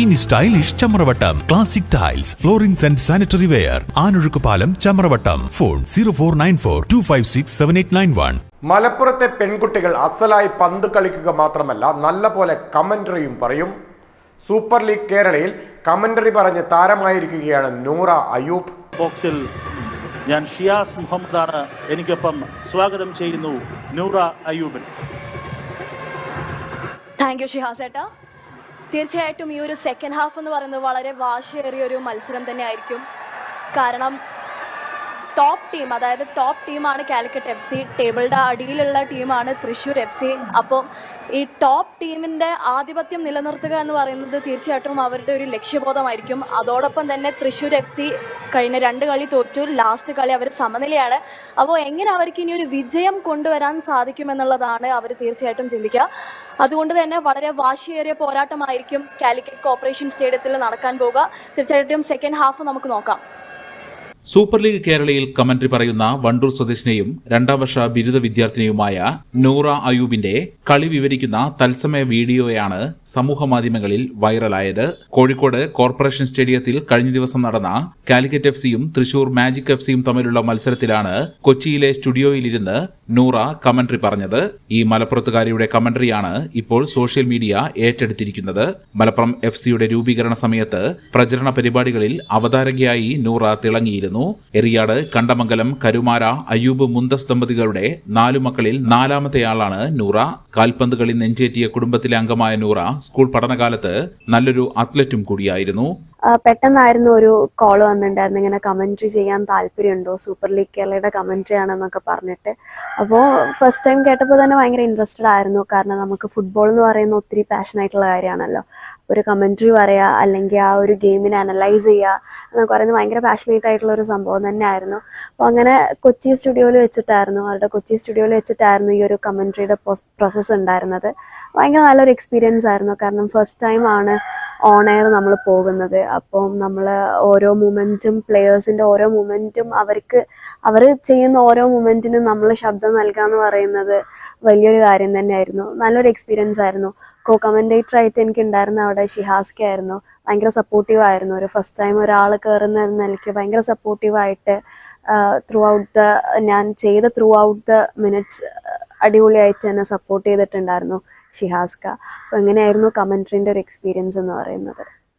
ഇനി stylish Chamravattam classic tiles floorings and sanitary ware Anozhukkupalam Chamravattam phone zero four nine four two five six seven eight nine one മലപ്പുറത്തെ പെൺകുട്ടികൾ അസലായി പന്ത് കളിക്കുക മാത്രമല്ല നല്ല പോലെ കമന്ററിയും പറയും. സൂപ്പർ ലീഗ് കേരളയിൽ കമന്ററി പറഞ്ഞ് താരമായിരിക്കുകയാണ് നൂറ അയൂബ് ബോക്സിൽ ഞാൻ ഷിയാസ് മുഹമ്മദാണ് എനിക്കൊപ്പം സ്വാഗതം ചെയ്യുന്നു നൂറ അയൂബിൻ താങ്ക് യു ഷിഹാസ് ഏട്ടാ തീർച്ചയായിട്ടും ഈ ഒരു സെക്കൻഡ് ഹാഫ് എന്ന് പറയുന്നത് വളരെ വാശിയേറിയ ഒരു മത്സരം തന്നെ ആയിരിക്കും കാരണം ടോപ്പ് ടീം അതായത് ടോപ്പ് ടീമാണ് കാലിക്കറ്റ് എഫ് സി ടേബിളുടെ അടിയിലുള്ള ടീമാണ് തൃശ്ശൂർ എഫ് സി അപ്പം ഈ ടോപ്പ് ടീമിന്റെ ആധിപത്യം നിലനിർത്തുക എന്ന് പറയുന്നത് തീർച്ചയായിട്ടും അവരുടെ ഒരു ലക്ഷ്യബോധമായിരിക്കും. അതോടൊപ്പം തന്നെ തൃശ്ശൂർ എഫ് സി കഴിഞ്ഞ രണ്ട് കളി തോറ്റു. ലാസ്റ്റ് കളി അവർ സമനിലയാണ്. അപ്പോൾ എങ്ങനെ അവർക്ക് ഇനി ഒരു വിജയം കൊണ്ടുവരാൻ സാധിക്കുമെന്നുള്ളതാണ് അവർ തീർച്ചയായിട്ടും ചിന്തിക്കുക. അതുകൊണ്ട് തന്നെ വളരെ വാശിയേറിയ പോരാട്ടമായിരിക്കും കാലിക്കറ്റ് കോർപ്പറേഷൻ സ്റ്റേഡിയത്തിൽ നടക്കാൻ പോവുക തീർച്ചയായിട്ടും സെക്കൻഡ് ഹാഫ് നമുക്ക് നോക്കാം. സൂപ്പർ ലീഗ് കേരളയിൽ കമന്ററി പറയുന്ന വണ്ടൂർ സ്വദേശിനെയും രണ്ടാം വർഷ ബിരുദ വിദ്യാർത്ഥിനിയുമായ നൂറ അയൂബിന്റെ കളി വിവരിക്കുന്ന തത്സമയ വീഡിയോയാണ് സമൂഹമാധ്യമങ്ങളിൽ വൈറലായത്. കോഴിക്കോട് കോർപ്പറേഷൻ സ്റ്റേഡിയത്തിൽ കഴിഞ്ഞ ദിവസം നടന്ന കാലിക്കറ്റ് എഫ് സിയും തൃശൂർ മാജിക് എഫ് സിയും തമ്മിലുള്ള മത്സരത്തിലാണ് കൊച്ചിയിലെ സ്റ്റുഡിയോയിലിരുന്ന് നൂറ കമന്ററി പറഞ്ഞത്. ഈ മലപ്പുറത്തുകാരിയുടെ കമന്ററിയാണ് ഇപ്പോൾ സോഷ്യൽ മീഡിയ ഏറ്റെടുത്തിരിക്കുന്നത്. മലപ്പുറം എഫ് സിയുടെ രൂപീകരണ സമയത്ത് പ്രചരണ പരിപാടികളിൽ അവതാരകയായി നൂറ തിളങ്ങിയിരുന്നു. എറിയാട് കണ്ടമംഗലം കരുമാര അയ്യൂബ് മുന്തസ് ദമ്പതികളുടെ നാലു മക്കളിൽ നാലാമത്തെയാളാണ് നൂറ. കാൽപന്ത് കളി നെഞ്ചേറ്റിയ കുടുംബത്തിലെ അംഗമായ നൂറ സ്കൂൾ പഠനകാലത്ത് നല്ലൊരു അത്ലറ്റും കൂടിയായിരുന്നു. പെട്ടെന്നായിരുന്നു ഒരു കോൾ വന്നിട്ടുണ്ടായിരുന്നു. ഇങ്ങനെ കമന്ററി ചെയ്യാൻ താല്പര്യമുണ്ടോ? സൂപ്പർ ലീഗ് കേരളയുടെ കമന്ററി ആണെന്നൊക്കെ പറഞ്ഞിട്ട്. അപ്പോൾ ഫസ്റ്റ് ടൈം കേട്ടപ്പോൾ തന്നെ ഭയങ്കര ഇൻട്രസ്റ്റഡ് ആയിരുന്നു. കാരണം നമുക്ക് ഫുട്ബോൾ എന്ന് പറയുന്ന ഒത്തിരി പാഷൻ ആയിട്ടുള്ള കാര്യമാണല്ലോ. ഒരു കമന്ററി പറയുക അല്ലെങ്കിൽ ആ ഒരു ഗെയിമിനെ അനലൈസ് ചെയ്യുക എന്നൊക്കെ പറയുന്നത് ഭയങ്കര പാഷനേറ്റ് ആയിട്ടുള്ള ഒരു സംഭവം തന്നെ ആയിരുന്നു അപ്പോൾ അങ്ങനെ കൊച്ചി സ്റ്റുഡിയോയിൽ വെച്ചിട്ടായിരുന്നു. അവരുടെ കൊച്ചി സ്റ്റുഡിയോയിൽ വെച്ചിട്ടായിരുന്നു ഈ ഒരു കമന്ററിയുടെ പ്രോസസ്സ് ഉണ്ടായിരുന്നത്. ഭയങ്കര നല്ലൊരു എക്സ്പീരിയൻസ് ആയിരുന്നു. കാരണം ഫസ്റ്റ് ടൈം ആണ് ഓൺ എയർ നമ്മൾ പോകുന്നത്. അപ്പം നമ്മൾ ഓരോ മൂമെന്റും പ്ലെയേഴ്സിന്റെ ഓരോ മൂമെന്റും അവർക്ക് അവർ ചെയ്യുന്ന ഓരോ മൂമെന്റിനും നമ്മൾ ശബ്ദം നൽകുക എന്ന് പറയുന്നത് വലിയൊരു കാര്യം തന്നെയായിരുന്നു. നല്ലൊരു എക്സ്പീരിയൻസ് ആയിരുന്നു. കോ കമന്റേറ്റർ ആയിട്ട് എനിക്ക് ഉണ്ടായിരുന്ന അവിടെ ഷിഹാസ്ക ആയിരുന്നു. ഭയങ്കര സപ്പോർട്ടീവ് ആയിരുന്നു. ഒരു ഫസ്റ്റ് ടൈം ഒരാൾ കയറുന്ന നിലയ്ക്ക് ഭയങ്കര സപ്പോർട്ടീവായിട്ട് ത്രൂ ഔട്ട് ദ ഞാൻ ചെയ്ത ത്രൂ ഔട്ട് ദ മിനിറ്റ്സ് അടിപൊളിയായിട്ട് എന്നെ സപ്പോർട്ട് ചെയ്തിട്ടുണ്ടായിരുന്നു ഷിഹാസ്ക. അപ്പോൾ എങ്ങനെയായിരുന്നു കമൻട്രീന്റെ ഒരു എക്സ്പീരിയൻസ് എന്ന് പറയുന്നത്?